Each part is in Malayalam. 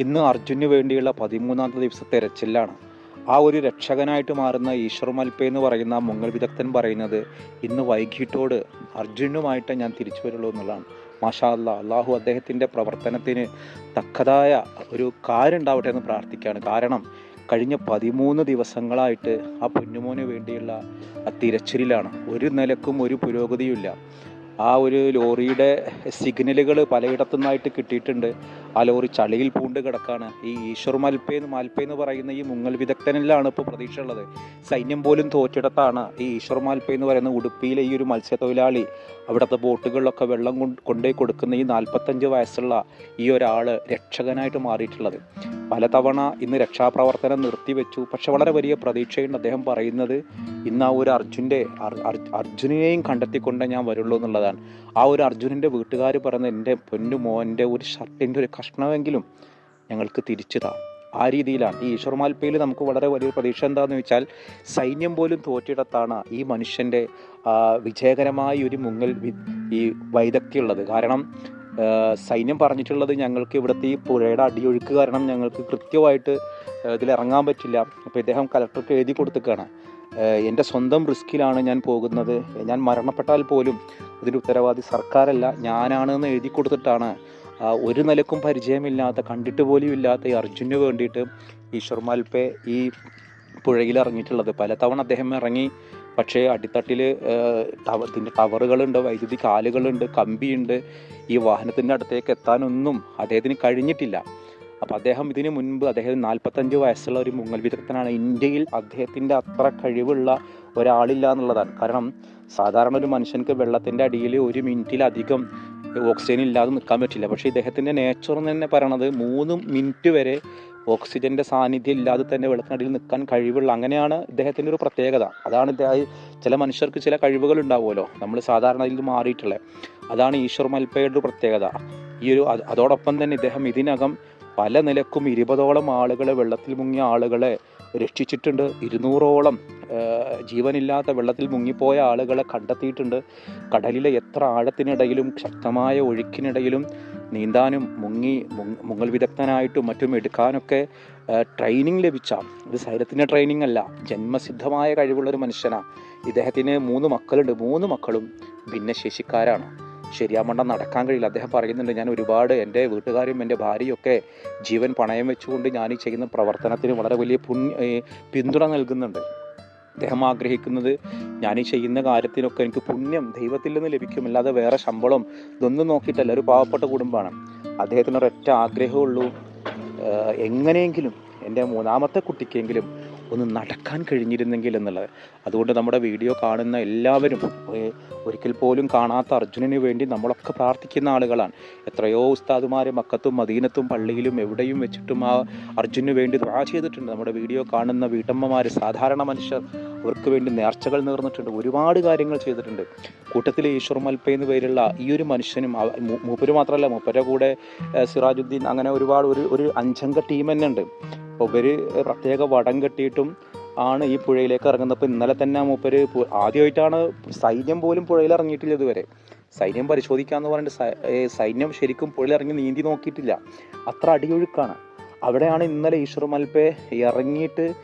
ഇന്ന് അർജുന് വേണ്ടിയുള്ള പതിമൂന്നാമത്തെ ദിവസത്തെ തെരച്ചിലാണ്. ആ ഒരു രക്ഷകനായിട്ട് മാറുന്ന ഈശ്വർ മൽപ്പ എന്ന് പറയുന്ന മുങ്ങൽ വിദഗ്ധൻ പറയുന്നത് ഇന്ന് വൈകിട്ടോട് അർജുനുമായിട്ട് ഞാൻ തിരിച്ചു വരുള്ളൂ എന്നുള്ളതാണ്. മാഷാ അല്ലാ അള്ളാഹു അദ്ദേഹത്തിന്റെ പ്രവർത്തനത്തിന് തക്കതായ ഒരു കാര്യം ഉണ്ടാവട്ടെ എന്ന് പ്രാർത്ഥിക്കുകയാണ്. കാരണം കഴിഞ്ഞ പതിമൂന്ന് ദിവസങ്ങളായിട്ട് ആ പൊന്നുമോന് വേണ്ടിയുള്ള തിരച്ചിലാണ് ഒരു നിലക്കും ഒരു പുരോഗതിയുമില്ല. ആ ഒരു ലോറിയുടെ സിഗ്നലുകൾ പലയിടത്തു നിന്നായിട്ട് കിട്ടിയിട്ടുണ്ട്. ആ ലോറി ചളിയിൽ പൂണ്ട് കിടക്കാണ്. ഈ ഈശ്വർ മൽപ്പേ എന്ന് മാൽപ്പേ എന്ന് പറയുന്ന ഈ മുങ്ങൽ വിദഗ്ധനിലാണ് ഇപ്പോൾ പ്രതീക്ഷ ഉള്ളത് സൈന്യം പോലും തോറ്റിടത്താണ് ഈ ഈശ്വർ മാൽപ്പേ എന്ന് പറയുന്ന ഉടുപ്പിയിലെ ഈ ഒരു മത്സ്യത്തൊഴിലാളി അവിടുത്തെ ബോട്ടുകളിലൊക്കെ വെള്ളം കൊണ്ടേ കൊടുക്കുന്ന ഈ നാൽപ്പത്തഞ്ച് വയസ്സുള്ള ഈ ഒരാൾ രക്ഷകനായിട്ട് മാറിയിട്ടുള്ളത്. പലതവണ ഇന്ന് രക്ഷാപ്രവർത്തനം നിർത്തിവെച്ചു. പക്ഷെ വളരെ വലിയ പ്രതീക്ഷയുണ്ട് അദ്ദേഹം പറയുന്നത് ഇന്ന് ആ ഒരു അർജുന്റെ അർജുനെയും കണ്ടെത്തിക്കൊണ്ടേ ഞാൻ വരുള്ളൂ എന്നുള്ളതാണ്. ആ ഒരു അർജുനന്റെ വീട്ടുകാർ പറഞ്ഞ എന്റെ പൊന്നു മോന്റെ ഒരു ഷർട്ടിന്റെ ഒരു കഷ്ണമെങ്കിലും ഞങ്ങൾക്ക് തിരിച്ചു താ ആ രീതിയിലാണ്. ഈ ഈശ്വർമാൽപ്പയിൽ നമുക്ക് വളരെ വലിയ പ്രതീക്ഷ എന്താണെന്ന് വെച്ചാൽ സൈന്യം പോലും തോറ്റിടത്താണ് ഈ മനുഷ്യന്റെ വിജയകരമായ ഒരു മുങ്ങൽ ഈ വൈദഗ്ധ്യമുള്ളത് കാരണം സൈന്യം പറഞ്ഞിട്ടുള്ളത് ഞങ്ങൾക്ക് ഇവിടുത്തെ ഈ പുഴയുടെ അടിയൊഴുക്ക് കാരണം ഞങ്ങൾക്ക് കൃത്യമായിട്ട് ഇതിലിറങ്ങാൻ പറ്റില്ല. അപ്പോൾ ഇദ്ദേഹം കലക്ടർക്ക് എഴുതി കൊടുത്തേക്കാണ് എന്റെ സ്വന്തം റിസ്കിലാണ് ഞാൻ പോകുന്നത്. ഞാൻ മരണപ്പെട്ടാൽ പോലും അതിന്റെ ഉത്തരവാദി സർക്കാരല്ല ഞാനാണെന്ന് എഴുതി കൊടുത്തിട്ടാണ്. ഒരു നിലക്കും പരിചയമില്ലാത്ത കണ്ടിട്ട് പോലും ഇല്ലാത്ത ഈ അർജുന് വേണ്ടിയിട്ട് ഈശ്വർ മാൽപ്പെ ഈ പുഴയിൽ ഇറങ്ങിയിട്ടുള്ളത്. പലതവണ അദ്ദേഹം ഇറങ്ങി പക്ഷേ അടിത്തട്ടിൽ ഇതിന്റെ ടവറുകളുണ്ട് വൈദ്യുതി കാലുകളുണ്ട് കമ്പിയുണ്ട്. ഈ വാഹനത്തിന്റെ അടുത്തേക്ക് എത്താനൊന്നും അദ്ദേഹത്തിന് കഴിഞ്ഞിട്ടില്ല. അപ്പോൾ അദ്ദേഹം ഇതിന് മുൻപ് അദ്ദേഹം നാൽപ്പത്തഞ്ച് വയസ്സുള്ള ഒരു മുങ്ങൽ വിദഗ്ധനാണ്. ഇന്ത്യയിൽ അദ്ദേഹത്തിന്റെ അത്ര കഴിവുള്ള ഒരാളില്ല എന്നുള്ളതാണ്. കാരണം സാധാരണ ഒരു മനുഷ്യൻക്ക് വെള്ളത്തിന്റെ അടിയിൽ ഒരു മിനിറ്റിലധികം ഓക്സിജൻ ഇല്ലാതെ നിൽക്കാൻ പറ്റില്ല. പക്ഷേ ഇദ്ദേഹത്തിന്റെ നേച്ചർ എന്ന് തന്നെ പറയണത് മൂന്ന് മിനിറ്റ് വരെ ഓക്സിജന്റെ സാന്നിധ്യം ഇല്ലാതെ തന്നെ വെള്ളത്തിനടിയിൽ നിൽക്കാൻ കഴിവുള്ള അങ്ങനെയാണ് ഇദ്ദേഹത്തിന്റെ ഒരു പ്രത്യേകത. അതാണ് ചില മനുഷ്യർക്ക് ചില കഴിവുകൾ ഉണ്ടാവുമല്ലോ. നമ്മൾ സാധാരണ ഇതിൽ മാറിയിട്ടുള്ളത് അതാണ് ഈശ്വർ മൽപ്പയുടെ ഒരു പ്രത്യേകത. ഈ ഒരു അതോടൊപ്പം തന്നെ ഇദ്ദേഹം ഇതിനകം പല നിലക്കും ഇരുപതോളം ആളുകളെ വെള്ളത്തിൽ മുങ്ങിയ ആളുകളെ രക്ഷിച്ചിട്ടുണ്ട്. ഇരുന്നൂറോളം ജീവനില്ലാത്ത വെള്ളത്തിൽ മുങ്ങിപ്പോയ ആളുകളെ കണ്ടെത്തിയിട്ടുണ്ട്. കടലിലെ എത്ര ആഴത്തിനിടയിലും ശക്തമായ ഒഴുക്കിനിടയിലും നീന്താനും മുങ്ങി മുങ്ങൽ വിദഗ്ധനായിട്ടും മറ്റും എടുക്കാനൊക്കെ ട്രെയിനിങ് ലഭിച്ച ഇത് സൈലത്തിന്റെ ട്രെയിനിങ് അല്ല ജന്മസിദ്ധമായ കഴിവുള്ളൊരു മനുഷ്യനാണ് ഇദ്ദേഹത്തിന് മൂന്ന് മക്കളുണ്ട്. മൂന്ന് മക്കളും ഭിന്നശേഷിക്കാരാണ്. ശരിയാമണ്ണം നടക്കാൻ കഴിയില്ല. അദ്ദേഹം പറയുന്നുണ്ട് ഞാൻ ഒരുപാട് എന്റെ വീട്ടുകാരും എന്റെ ഭാര്യയും ഒക്കെ ജീവൻ പണയം വെച്ചുകൊണ്ട് ഞാൻ ഈ ചെയ്യുന്ന പ്രവർത്തനത്തിന് വളരെ വലിയ പിന്തുണ നൽകുന്നുണ്ട്. അദ്ദേഹം ആഗ്രഹിക്കുന്നത് ഞാൻ ഈ ചെയ്യുന്ന കാര്യത്തിനൊക്കെ എനിക്ക് പുണ്യം ദൈവത്തിൽ നിന്ന് ലഭിക്കും. അല്ലാതെ വേറെ ശമ്പളം ഇതൊന്നും നോക്കിയിട്ടല്ല. ഒരു പാവപ്പെട്ട കുടുംബമാണ്. അദ്ദേഹത്തിന് ഒരൊറ്റ ആഗ്രഹമുള്ളൂ എങ്ങനെയെങ്കിലും എന്റെ മൂന്നാമത്തെ കുട്ടിക്കെങ്കിലും ഒന്ന് നടക്കാൻ കഴിഞ്ഞിരുന്നെങ്കിൽ എന്നുള്ളത്. അതുകൊണ്ട് നമ്മുടെ വീഡിയോ കാണുന്ന എല്ലാവരും ഒരിക്കൽ പോലും കാണാത്ത അർജുനന് വേണ്ടി നമ്മളൊക്കെ പ്രാർത്ഥിക്കുന്ന ആളുകളാണ്. എത്രയോ ഉസ്താദുമാർ മക്കത്തും മദീനത്തും പള്ളിയിലും എവിടെയും വെച്ചിട്ടും ആ അർജുനു വേണ്ടി ദ്വാ ചെയ്തിട്ടുണ്ട്. നമ്മുടെ വീഡിയോ കാണുന്ന വീട്ടമ്മമാർ സാധാരണ മനുഷ്യർ അവർക്ക് വേണ്ടി നേർച്ചകൾ നേർന്നിട്ടുണ്ട്. ഒരുപാട് കാര്യങ്ങൾ ചെയ്തിട്ടുണ്ട്. കൂട്ടത്തിൽ ഈശ്വർ മൽപ്പ എന്ന് പേരുള്ള ഈ ഒരു മനുഷ്യനും മൂപ്പര് മാത്രമല്ല മൂപ്പരുടെ കൂടെ സിറാജുദ്ദീൻ അങ്ങനെ ഒരുപാട് ഒരു ഒരു അഞ്ചംഗ ടീം തന്നെ ഉണ്ട് അപ്പോൾ പ്രത്യേക വടം കെട്ടിയിട്ടും ആണ് ഈ പുഴയിലേക്ക് ഇറങ്ങുന്നത്. ഇന്നലെ തന്നെ മൂപ്പര് ആദ്യമായിട്ടാണ് സൈന്യം പോലും പുഴയിൽ ഇറങ്ങിയിട്ടില്ല ഇതുവരെ. സൈന്യം പരിശോധിക്കാന്ന് പറഞ്ഞിട്ട് സൈന്യം ശരിക്കും പുഴയിൽ ഇറങ്ങി നീന്തി നോക്കിയിട്ടില്ല. അത്ര അടിയൊഴുക്കാണ്. അവിടെയാണ് ഇന്നലെ ഈശ്വർ മൽപ്പെ ഇറങ്ങിയിട്ട്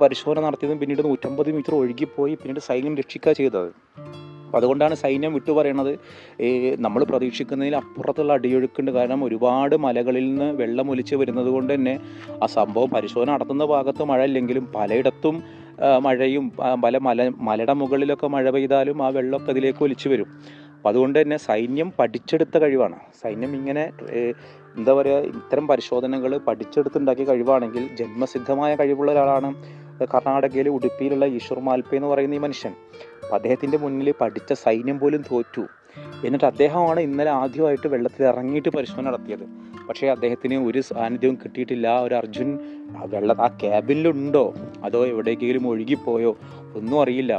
പരിശോധന നടത്തിയതും പിന്നീട് നൂറ്റമ്പത് മീറ്റർ ഒഴുകിപ്പോയി. പിന്നീട് സൈന്യം രക്ഷിക്കുക ചെയ്തത്. അപ്പോൾ അതുകൊണ്ടാണ് സൈന്യം വിട്ടു പറയണത്. നമ്മൾ പ്രതീക്ഷിക്കുന്നതിൽ അപ്പുറത്തുള്ള അടിയൊഴുക്കുണ്ട് കാരണം ഒരുപാട് മലകളിൽ നിന്ന് വെള്ളം ഒലിച്ച് വരുന്നത് കൊണ്ട് തന്നെ ആ സംഭവം പരിശോധന നടത്തുന്ന ഭാഗത്ത് മഴ ഇല്ലെങ്കിലും പലയിടത്തും മഴയും പല മല മലയുടെ മുകളിലൊക്കെ മഴ പെയ്താലും ആ വെള്ളമൊക്കെ അതിലേക്ക് ഒലിച്ചു വരും. അപ്പം അതുകൊണ്ട് തന്നെ സൈന്യം പഠിച്ചെടുത്ത കഴിവാണ്. സൈന്യം ഇങ്ങനെ എന്താ പറയുക ഇത്തരം പരിശോധനകൾ പഠിച്ചെടുത്തുണ്ടാക്കിയ കഴിവാണെങ്കിൽ ജന്മസിദ്ധമായ കഴിവുള്ള ഒരാളാണ് കർണാടകയിലെ ഉടുപ്പിയിലുള്ള ഈശ്വർ മാൽപ്പ എന്ന് പറയുന്ന ഈ മനുഷ്യൻ. അപ്പോൾ അദ്ദേഹത്തിന്റെ മുന്നിൽ പഠിച്ച സൈന്യം പോലും തോറ്റു. എന്നിട്ട് അദ്ദേഹമാണ് ഇന്നലെ ആദ്യമായിട്ട് വെള്ളത്തിൽ ഇറങ്ങിയിട്ട് പരിശോധന നടത്തിയത്. പക്ഷേ അദ്ദേഹത്തിന് ഒരു സാന്നിധ്യവും കിട്ടിയിട്ടില്ല. ഒരു അർജുൻ ആ വെള്ളം ആ ക്യാബിനിലുണ്ടോ? അതോ എവിടേക്കെങ്കിലും ഒഴുകിപ്പോയോ? ഒന്നും അറിയില്ല.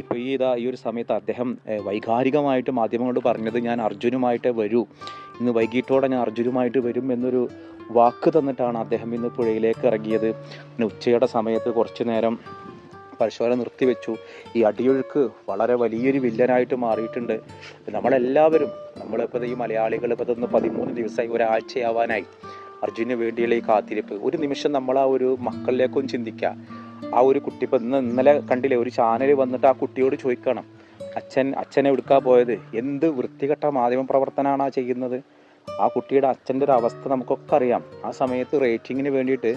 ഇപ്പോൾ ഈ ഇതാ ഈ ഒരു സമയത്ത് അദ്ദേഹം വൈകാരികമായിട്ട് മാധ്യമങ്ങളോട് പറഞ്ഞത് ഞാൻ അർജുനുമായിട്ട് വരൂ. ഇന്ന് വൈകിട്ടോടെ ഞാൻ അർജുനുമായിട്ട് വരും എന്നൊരു വാക്ക് തന്നിട്ടാണ് അദ്ദേഹം ഇന്ന് പുഴയിലേക്ക് ഇറങ്ങിയത്. പിന്നെ ഉച്ചയുടെ സമയത്ത് കുറച്ച് നേരം പരിശോധന നിർത്തിവെച്ചു. ഈ അടിയൊഴുക്ക് വളരെ വലിയൊരു വില്ലനായിട്ട് മാറിയിട്ടുണ്ട്. നമ്മളെല്ലാവരും നമ്മളിപ്പോൾ ഈ മലയാളികൾ ഇപ്പോൾ ഇതൊന്ന് പതിമൂന്ന് ദിവസമായി ഒരാഴ്ചയാവാനായി. അർജുന് വേണ്ടിയുള്ള ഈ കാത്തിരിപ്പ്. ഒരു നിമിഷം നമ്മൾ ആ ഒരു മക്കളിലേക്കും ചിന്തിക്കുക ആ ഒരു കുട്ടി ഇപ്പം ഇന്ന് ഇന്നലെ കണ്ടില്ലേ ഒരു ചാനൽ വന്നിട്ട് ആ കുട്ടിയോട് ചോദിക്കണം. അച്ഛൻ അച്ഛനെ എടുക്കാൻ പോയത്? എന്ത് വൃത്തികെട്ട മാധ്യമ പ്രവർത്തനമാണ് ആ ചെയ്യുന്നത്? ആ കുട്ടിയുടെ അച്ഛന്റെ ഒരു അവസ്ഥ നമുക്കൊക്കെ അറിയാം. ആ സമയത്ത് റേറ്റിങ്ങിന് വേണ്ടിയിട്ട്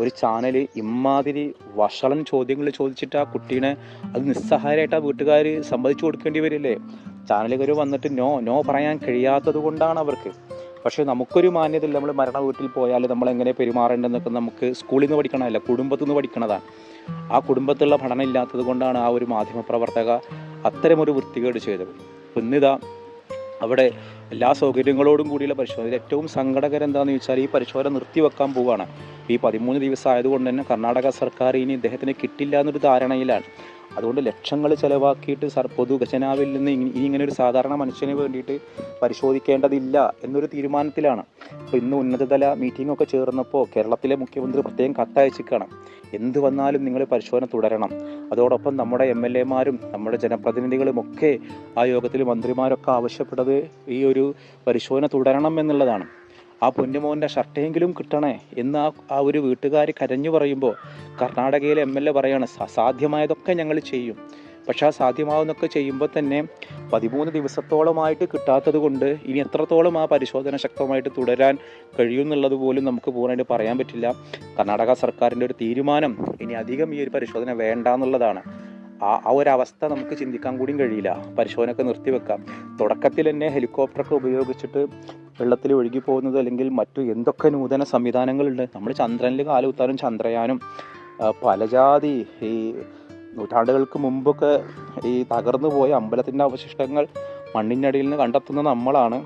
ഒരു ചാനൽ ഇമ്മാതിരി വഷളൻ ചോദ്യങ്ങൾ ചോദിച്ചിട്ട് ആ കുട്ടീനെ അത് നിസ്സഹായമായിട്ട് ആ വീട്ടുകാർ സമ്മതിച്ചു കൊടുക്കേണ്ടി വരില്ലേ? ചാനലുകാർ വന്നിട്ട് നോ നോ പറയാൻ കഴിയാത്തത് കൊണ്ടാണ് അവർക്ക്. പക്ഷേ നമുക്കൊരു മാന്യതയില്ല. നമ്മൾ മരണ വീട്ടിൽ പോയാൽ നമ്മൾ എങ്ങനെ പെരുമാറേണ്ടതെന്നൊക്കെ നമുക്ക് സ്കൂളിൽ നിന്ന് പഠിക്കണമല്ല കുടുംബത്തിൽ നിന്ന് പഠിക്കണതാണ്. ആ കുടുംബത്തിലുള്ള പഠനം ഇല്ലാത്തത് കൊണ്ടാണ് ആ ഒരു മാധ്യമപ്രവർത്തക അത്തരമൊരു വൃത്തികേട് ചെയ്തത്. പിന്നിതാ അവിടെ എല്ലാ സൗകര്യങ്ങളോടും കൂടിയുള്ള പരിശോധന. ഏറ്റവും സങ്കടകരം എന്താണെന്ന് ചോദിച്ചാൽ ഈ പരിശോധന നിർത്തിവെക്കാൻ പോവുകയാണ് ഈ പതിമൂന്ന് ദിവസം ആയതുകൊണ്ട് തന്നെ കർണാടക സർക്കാർ ഇനി ഇദ്ദേഹത്തിന് കിട്ടില്ല എന്നൊരു ധാരണയിലാണ്. അതുകൊണ്ട് ലക്ഷങ്ങൾ ചിലവാക്കിയിട്ട് സർ പൊതു ഖജനാവിൽ നിന്ന് ഇനി ഇങ്ങനെ ഒരു സാധാരണ മനുഷ്യന് വേണ്ടിയിട്ട് പരിശോധിക്കേണ്ടതില്ല എന്നൊരു തീരുമാനത്തിലാണ്. അപ്പോൾ ഇന്ന് ഉന്നതതല മീറ്റിംഗ് ഒക്കെ ചേർന്നപ്പോൾ കേരളത്തിലെ മുഖ്യമന്ത്രി പ്രത്യേകം കത്തയച്ചിക്കാണ്. എന്ത് വന്നാലും നിങ്ങൾ പരിശോധന തുടരണം. അതോടൊപ്പം നമ്മുടെ എം എൽ എമാരും നമ്മുടെ ജനപ്രതിനിധികളും ഒക്കെ ആ യോഗത്തിൽ മന്ത്രിമാരൊക്കെ ആവശ്യപ്പെട്ടത് ഈ ഒരു പരിശോധന തുടരണം എന്നുള്ളതാണ്. ആ പൊന്നുമോന്റെ ഷർട്ടെങ്കിലും കിട്ടണേ എന്ന് ആ ആ ഒരു വീട്ടുകാർ കരഞ്ഞു പറയുമ്പോൾ കർണാടകയിലെ എം എൽ എ പറയാണ് "സ- സാധ്യമായതൊക്കെ ഞങ്ങൾ ചെയ്യും. പക്ഷെ ആ സാധ്യമാവുന്നൊക്കെ ചെയ്യുമ്പോൾ തന്നെ പതിമൂന്ന് ദിവസത്തോളമായിട്ട് കിട്ടാത്തത് കൊണ്ട് ഇനി എത്രത്തോളം ആ പരിശോധന ശക്തമായിട്ട് തുടരാൻ കഴിയുമെന്നുള്ളത് പോലും നമുക്ക് പൂർണമായിട്ട് പറയാൻ പറ്റില്ല. കർണാടക സർക്കാരിന്റെ ഒരു തീരുമാനം ഇനി അധികം ഈ ഒരു പരിശോധന വേണ്ട എന്നുള്ളതാണ്. ആ ആ ഒരവസ്ഥ നമുക്ക് ചിന്തിക്കാൻ കൂടിയും കഴിയില്ല. പരിശോധനയൊക്കെ നിർത്തിവെക്കാം. തുടക്കത്തിൽ തന്നെ ഹെലികോപ്റ്ററൊക്കെ ഉപയോഗിച്ചിട്ട് വെള്ളത്തിൽ ഒഴുകി പോകുന്നത് അല്ലെങ്കിൽ മറ്റു എന്തൊക്കെ നൂതന സംവിധാനങ്ങളുണ്ട്. നമ്മൾ ചന്ദ്രനിൽ കാലുത്താനും ചന്ദ്രയാനും പലജാതി ഈ നൂറ്റാണ്ടുകൾക്ക് മുമ്പൊക്കെ ഈ തകർന്നു പോയ അമ്പലത്തിന്റെ അവശിഷ്ടങ്ങൾ മണ്ണിനടിയിൽ നിന്ന് കണ്ടെത്തുന്ന നമ്മളാണ്.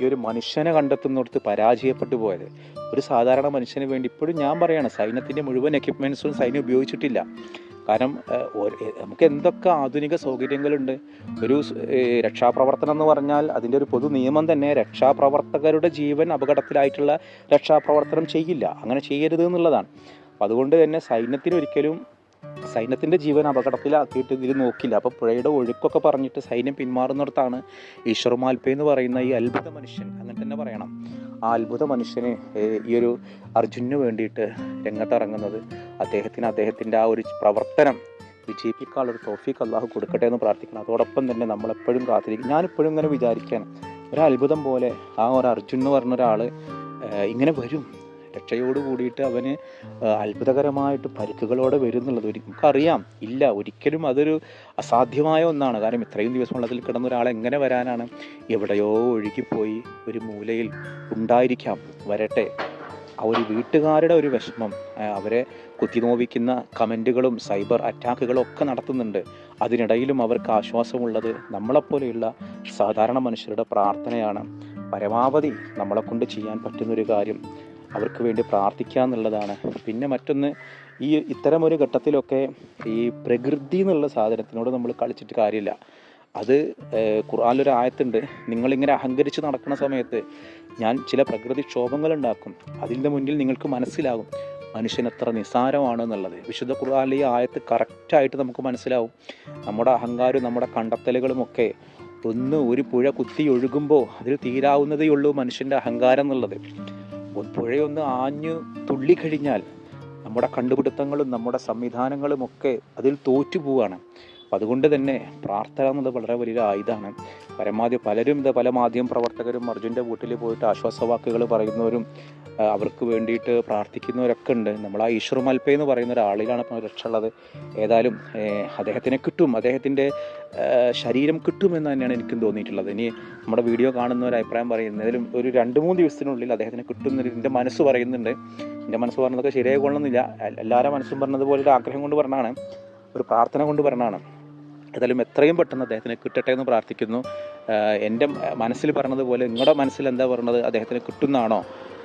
ഈ ഒരു മനുഷ്യനെ കണ്ടെത്തുന്നിടത്ത് പരാജയപ്പെട്ടു പോയത്. ഒരു സാധാരണ മനുഷ്യന് വേണ്ടി ഇപ്പോഴും ഞാൻ പറയാണ് സൈന്യത്തിന്റെ മുഴുവൻ എക്യുപ്മെൻസും സൈന്യം ഉപയോഗിച്ചിട്ടില്ല. കാരണം നമുക്ക് എന്തൊക്കെ ആധുനിക സൗകര്യങ്ങളുണ്ട്. ഒരു രക്ഷാപ്രവർത്തനം എന്ന് പറഞ്ഞാൽ അതിന്റെ ഒരു പൊതു നിയമം തന്നെ രക്ഷാപ്രവർത്തകരുടെ ജീവൻ അപകടത്തിലായിട്ടുള്ള രക്ഷാപ്രവർത്തനം ചെയ്യില്ല. അങ്ങനെ ചെയ്യരുത് എന്നുള്ളതാണ്. അപ്പം അതുകൊണ്ട് തന്നെ സൈന്യത്തിന് ഒരിക്കലും സൈന്യത്തിന്റെ ജീവൻ അപകടത്തിലാക്കിയിട്ട് ഇതിൽ നോക്കില്ല. അപ്പോൾ പുഴയുടെ ഒഴുക്കൊക്കെ പറഞ്ഞിട്ട് സൈന്യം പിന്മാറുന്നിടത്താണ് ഈശ്വർ മാൽപ്പേ എന്ന് പറയുന്ന ഈ അത്ഭുത മനുഷ്യൻ അങ്ങനെ തന്നെ പറയണം. ആ അത്ഭുത മനുഷ്യന് ഈ ഒരു അർജുനു വേണ്ടിയിട്ട് രംഗത്തിറങ്ങുന്നത് അദ്ദേഹത്തിന് അദ്ദേഹത്തിന്റെ ആ ഒരു പ്രവർത്തനം വിജയിപ്പിക്കാനുള്ള ഒരു തോഫീക്ക് അള്ളാഹു കൊടുക്കട്ടെ എന്ന് പ്രാർത്ഥിക്കണം. അതോടൊപ്പം തന്നെ നമ്മളെപ്പോഴും കാത്തിരിക്കും. ഞാനിപ്പോഴും ഇങ്ങനെ വിചാരിക്കാൻ ഒരു പോലെ ആ ഒരു അർജുൻ എന്ന് പറഞ്ഞ ഒരാൾ ഇങ്ങനെ വരും. രക്ഷയോട് കൂടിയിട്ട് അവന് അത്ഭുതകരമായിട്ട് പരിക്കുകളോടെ വരും എന്നുള്ളത് ഒരു നമുക്കറിയാം. ഇല്ല ഒരിക്കലും അതൊരു അസാധ്യമായ ഒന്നാണ്. കാരണം ഇത്രയും ദിവസം വെള്ളത്തിൽ കിടന്ന ഒരാൾ എങ്ങനെ വരാനാണ്? എവിടെയോ ഒഴുകിപ്പോയി ഒരു മൂലയിൽ ഉണ്ടായിരിക്കാം. വരട്ടെ. ആ ഒരു വീട്ടുകാരുടെ ഒരു വിഷമം അവരെ കുത്തിനോവിക്കുന്ന കമന്റുകളും സൈബർ അറ്റാക്കുകളും ഒക്കെ നടത്തുന്നുണ്ട്. അതിനിടയിലും അവർക്ക് ആശ്വാസമുള്ളത് നമ്മളെപ്പോലെയുള്ള സാധാരണ മനുഷ്യരുടെ പ്രാർത്ഥനയാണ്. പരമാവധി നമ്മളെക്കൊണ്ട് ചെയ്യാൻ പറ്റുന്നൊരു കാര്യം അവർക്ക് വേണ്ടി പ്രാർത്ഥിക്കുക എന്നുള്ളതാണ്. പിന്നെ മറ്റൊന്ന് ഈ ഇത്തരമൊരു ഘട്ടത്തിലൊക്കെ ഈ പ്രകൃതി എന്നുള്ള സാധനത്തിനോട് നമ്മൾ കളിച്ചിട്ട് കാര്യമില്ല. അത് ഖുർആാനൊരു ആയത്തുണ്ട്. നിങ്ങളിങ്ങനെ അഹങ്കരിച്ച് നടക്കുന്ന സമയത്ത് ഞാൻ ചില പ്രകൃതിക്ഷോഭങ്ങൾ ഉണ്ടാക്കും അതിന്റെ മുന്നിൽ നിങ്ങൾക്ക് മനസ്സിലാകും മനുഷ്യൻ എത്ര നിസ്സാരമാണെന്നുള്ളത് വിശുദ്ധ ഖുർആനിലെ ഈ ആയത്ത് കറക്റ്റായിട്ട് നമുക്ക് മനസ്സിലാവും. നമ്മുടെ അഹങ്കാരവും നമ്മുടെ കണ്ടെത്തലുകളും ഒക്കെ ഒന്ന് ഒരു പുഴ കുത്തി ഒഴുകുമ്പോൾ അതിൽ തീരാവുന്നതേ ഉള്ളൂ മനുഷ്യന്റെ അഹങ്കാരം എന്നുള്ളത്. പുഴയൊന്ന് ആഞ്ഞു തുള്ളിക്കഴിഞ്ഞാൽ നമ്മുടെ കണ്ടുപിടുത്തങ്ങളും നമ്മുടെ സംവിധാനങ്ങളും ഒക്കെ അതിൽ തോറ്റു പോവുകയാണ് അപ്പം അതുകൊണ്ട് തന്നെ പ്രാർത്ഥന എന്നുള്ളത് വളരെ വലിയൊരു ആയുധമാണ്. പരമാവധി പലരും ഇത് പല മാധ്യമ പ്രവർത്തകരും അർജുന്റെ വീട്ടിൽ പോയിട്ട് ആശ്വാസവാക്കുകൾ പറയുന്നവരും അവർക്ക് വേണ്ടിയിട്ട് പ്രാർത്ഥിക്കുന്നവരൊക്കെ ഉണ്ട്. നമ്മൾ ആ ഈശ്വർ മൽപ്പ എന്ന് പറയുന്ന ഒരാളിലാണ് ഇപ്പോൾ രക്ഷ ഉള്ളത് ഏതായാലും അദ്ദേഹത്തിനെ കിട്ടും. അദ്ദേഹത്തിന്റെ ശരീരം കിട്ടുമെന്ന് തന്നെയാണ് എനിക്കും തോന്നിയിട്ടുള്ളത്. ഇനി നമ്മുടെ വീഡിയോ കാണുന്ന ഒരു അഭിപ്രായം പറയുന്നതിലും ഒരു രണ്ട് മൂന്ന് ദിവസത്തിനുള്ളിൽ അദ്ദേഹത്തിന് എന്ന് എന്റെ മനസ്സ് പറയുന്നുണ്ട്. എന്റെ മനസ്സ് പറഞ്ഞതൊക്കെ ശരിയായി കൊള്ളുന്നില്ല. എല്ലാവരുടെ മനസ്സും പറഞ്ഞതുപോലെ ഒരു ആഗ്രഹം കൊണ്ട് പറഞ്ഞാണ് ഒരു പ്രാർത്ഥന കൊണ്ട് പറഞ്ഞാണ് ഏതായാലും എത്രയും പെട്ടെന്ന് അദ്ദേഹത്തിന് കിട്ടട്ടെ എന്ന് പ്രാർത്ഥിക്കുന്നു. എന്റെ മനസ്സിൽ പറഞ്ഞതുപോലെ നിങ്ങളുടെ മനസ്സിൽ എന്താ പറയുന്നത് അദ്ദേഹത്തിന് കിട്ടുന്നതാണോ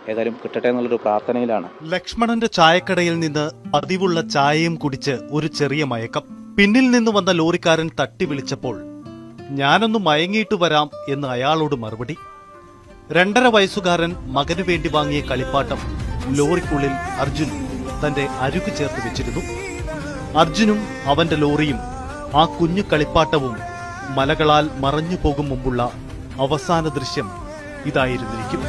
ഏതായാലും കിട്ടട്ടെ എന്നുള്ളൊരു പ്രാർത്ഥനയിലാണ്. ലക്ഷ്മണന്റെ ചായക്കടയിൽ നിന്ന് പതിവുള്ള ചായയും കുടിച്ച് ഒരു ചെറിയ മയക്കം. പിന്നിൽ നിന്ന് വന്ന ലോറിക്കാരൻ തട്ടി വിളിച്ചപ്പോൾ ഞാനൊന്ന് മയങ്ങിയിട്ട് വരാം എന്ന് അയാളോട് മറുപടി. രണ്ടര വയസ്സുകാരൻ മകനു വേണ്ടി വാങ്ങിയ കളിപ്പാട്ടം ലോറിക്കുള്ളിൽ അർജുൻ തന്റെ അരുക്ക് ചേർത്ത് വെച്ചിരുന്നു. അർജുനും അവന്റെ ലോറിയും ആ കുഞ്ഞു കളിപ്പാട്ടവും മലകളാൽ മറഞ്ഞു പോകും മുമ്പുള്ള അവസാന ദൃശ്യം ഇതായിരുന്നിരിക്കും